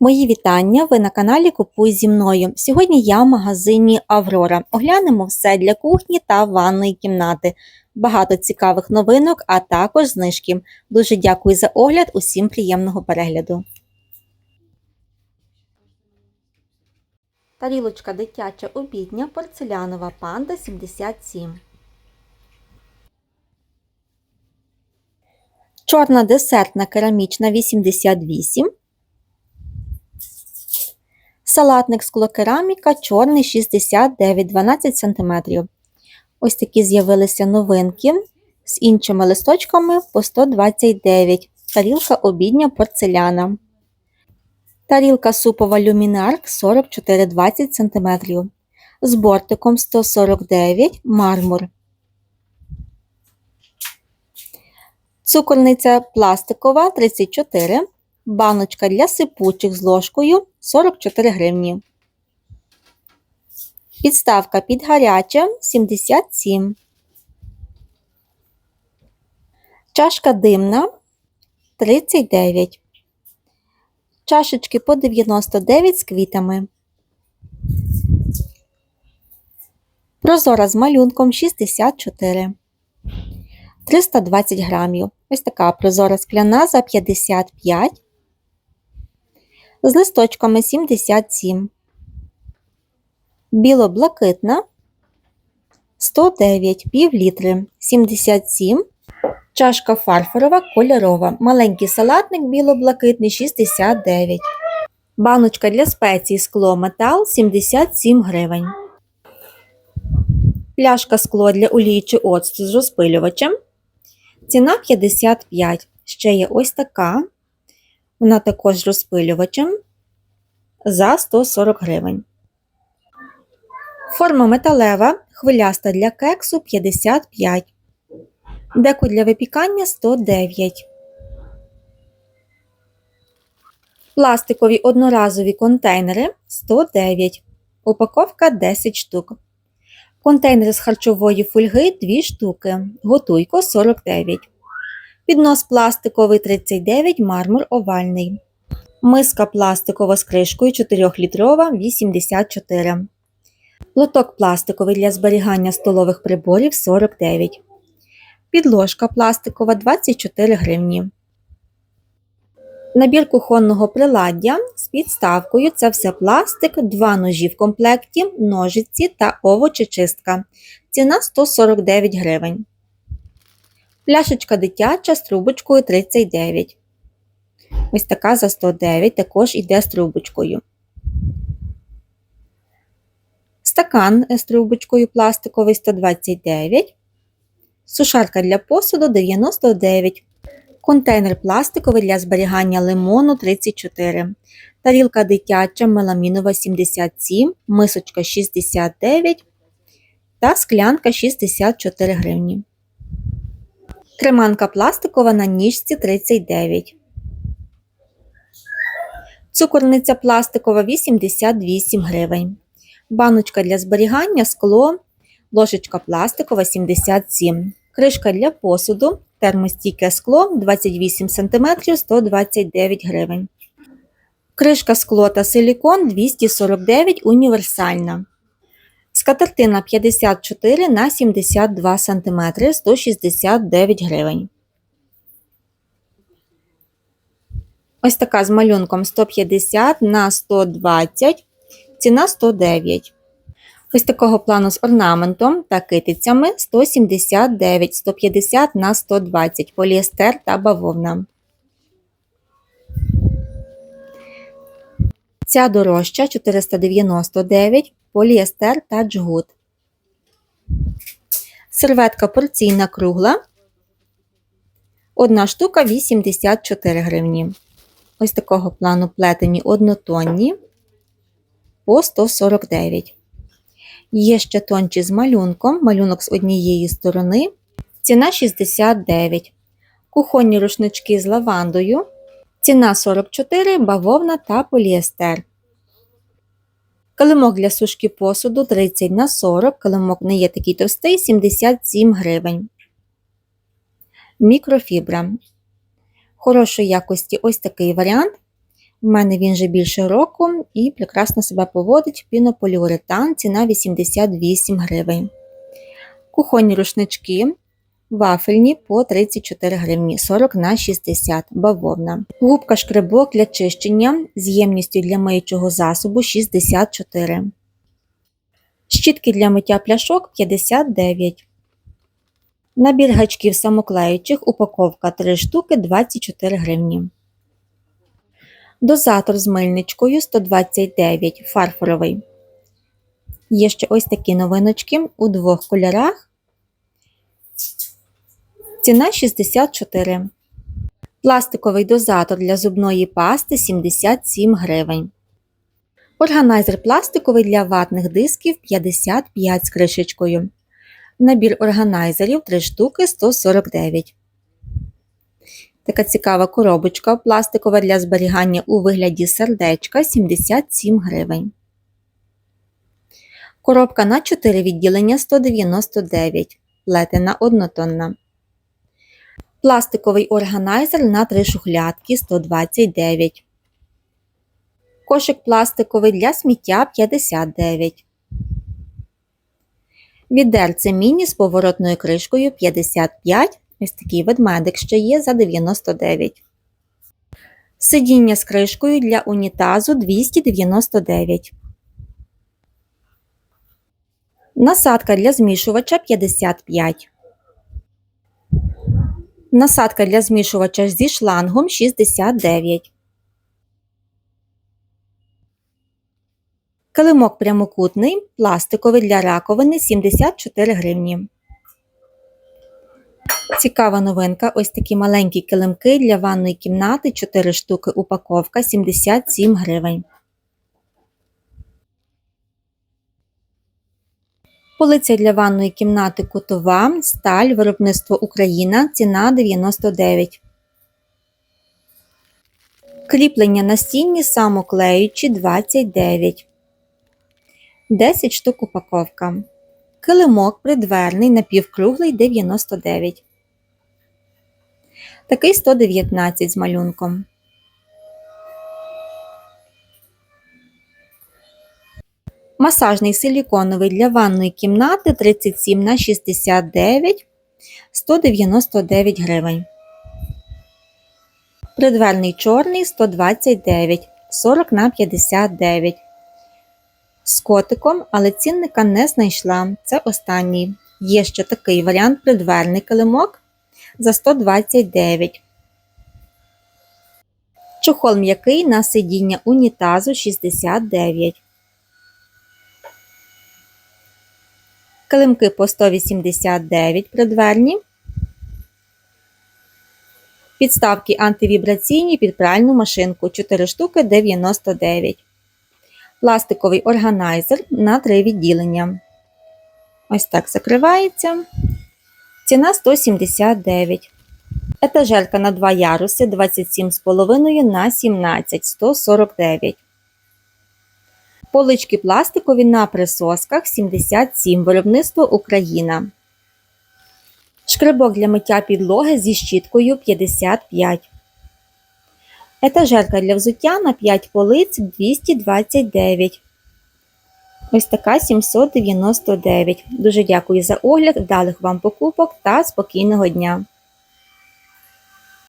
Мої вітання! Ви на каналі Купуй зі мною. Сьогодні я в магазині Аврора. Оглянемо все для кухні та ванної кімнати. Багато цікавих новинок, а також знижки. Дуже дякую за огляд, усім приємного перегляду. Тарілочка дитяча обідня, порцелянова панда 77. Чорна десертна керамічна 88. Салатник склокераміка чорний 69 12 см. Ось такі з'явилися новинки з іншими листочками по 129 Тарілка обідня порцеляна. Тарілка супова люмінарк 44-20 см. З бортиком 149 мармур. Цукорниця пластикова 34 баночка для сипучих з ложкою 44 гривні. Підставка під гаряче 77. Чашка димна 39. Чашечки по 99 з квітами. Прозора з малюнком 64. 320 грамів. Ось така прозора скляна за 55 з листочками 77. Біло-блакитна 109 пів літри 77. Чашка фарфорова кольорова. Маленький салатник біло-блакитний 69. Баночка для спецій скло метал 77 гривень. Пляшка скло для олії чи оцту з розпилювачем. Ціна 55. Ще є ось така вона також розпилювачем за 140 гривень. Форма металева, хвиляста для кексу 55. Деко для випікання 109. Пластикові одноразові контейнери 109. Упаковка 10 штук. Контейнери з харчової фольги 2 штуки. Готуйко 49. Піднос пластиковий 39, мармур овальний. Миска пластикова з кришкою 4-літрова 84. Лоток пластиковий для зберігання столових приборів 49. Підложка пластикова 24 гривні. Набір кухонного приладдя з підставкою це все пластик, два ножі в комплекті, ножиці та овочечистка. Ціна 149 гривень. Пляшечка дитяча з трубочкою 39. Ось така за 109 також йде з трубочкою. Стакан з трубочкою пластиковий 129. Сушарка для посуду 99. Контейнер пластиковий для зберігання лимону 34. Тарілка дитяча меламінова 77, мисочка 69 та склянка 64 гривні. Креманка пластикова на ніжці 39. Цукорниця пластикова 88 гривень. Баночка для зберігання скло. Ложечка пластикова 77. Кришка для посуду. Термостійке скло 28 см 129 гривень. Кришка скло та силікон 249 універсальна. Скатертина 54 на 72 см 169 гривень. Ось така з малюнком 150 на 120, ціна 109. Ось такого плану з орнаментом та китицями 179, 150 на 120 поліестер та бавовна. Ця дорожча 499 поліестер та джгут. Серветка порційна кругла. Одна штука 84 гривні. Ось такого плану плетені однотонні по 149. Є ще тончі з малюнком, малюнок з однієї сторони. Ціна 69. Кухонні рушнички з лавандою. Ціна 44, бавовна та поліестер. Килимок для сушки посуду 30 на 40, килимок не є такий товстий 77 гривень. Мікрофібра. Хорошої якості ось такий варіант. У мене він вже більше року і прекрасно себе поводить. Пінополіуретан, ціна 88 гривень. Кухонні рушнички вафельні по 34 гривні, 40 на 60 бавовна. Губка шкребок для чищення з ємністю для миючого засобу 64. Щітки для миття пляшок 59. Набір гачків самоклеючих, упаковка 3 штуки 24 гривні. Дозатор з мильничкою 129 фарфоровий. Є ще ось такі новиночки у двох кольорах. Ціна 64. Пластиковий дозатор для зубної пасти 77 гривень. Органайзер пластиковий для ватних дисків 55 з кришечкою. Набір органайзерів 3 штуки 149. Така цікава коробочка пластикова для зберігання у вигляді сердечка 77 гривень. Коробка на 4 відділення 199. Плетена однотонна. Пластиковий органайзер на 3 шухлядки 129. Кошик пластиковий для сміття 59. Відерце міні з поворотною кришкою 55. Ось такий ведмедик ще є за 99. Сидіння з кришкою для унітазу 299. Насадка для змішувача 55. Насадка для змішувача зі шлангом 69. Килимок прямокутний, пластиковий для раковини 74 гривні. Цікава новинка. Ось такі маленькі килимки для ванної кімнати, 4 штуки упаковка 77 гривень. Полиця для ванної кімнати кутова, сталь, виробництво Україна, ціна 99. Кріплення на стіні самоклеючі 29. 10 штук упаковка. Килимок придверний напівкруглий 99. Такий 119 з малюнком. Масажний силіконовий для ванної кімнати 37 на 69 199 гривень. Придверний чорний 129 40 на 59. З котиком, але цінника не знайшла. Це останній. Є ще такий варіант придверний килимок за 129. Чохол м'який на сидіння унітазу 69. Килимки по 189 придверні. Підставки антивібраційні під пральну машинку 4 штуки 99. Пластиковий органайзер на 3 відділення. Ось так закривається. Ціна 179. Етажерка на 2 яруси 27,5 на 17 149. Полички пластикові на присосках 77. Виробництво Україна. Шкребок для миття підлоги зі щіткою 55. Етажерка для взуття на 5 полиць 229. Ось така 799. Дуже дякую за огляд, вдалих вам покупок та спокійного дня!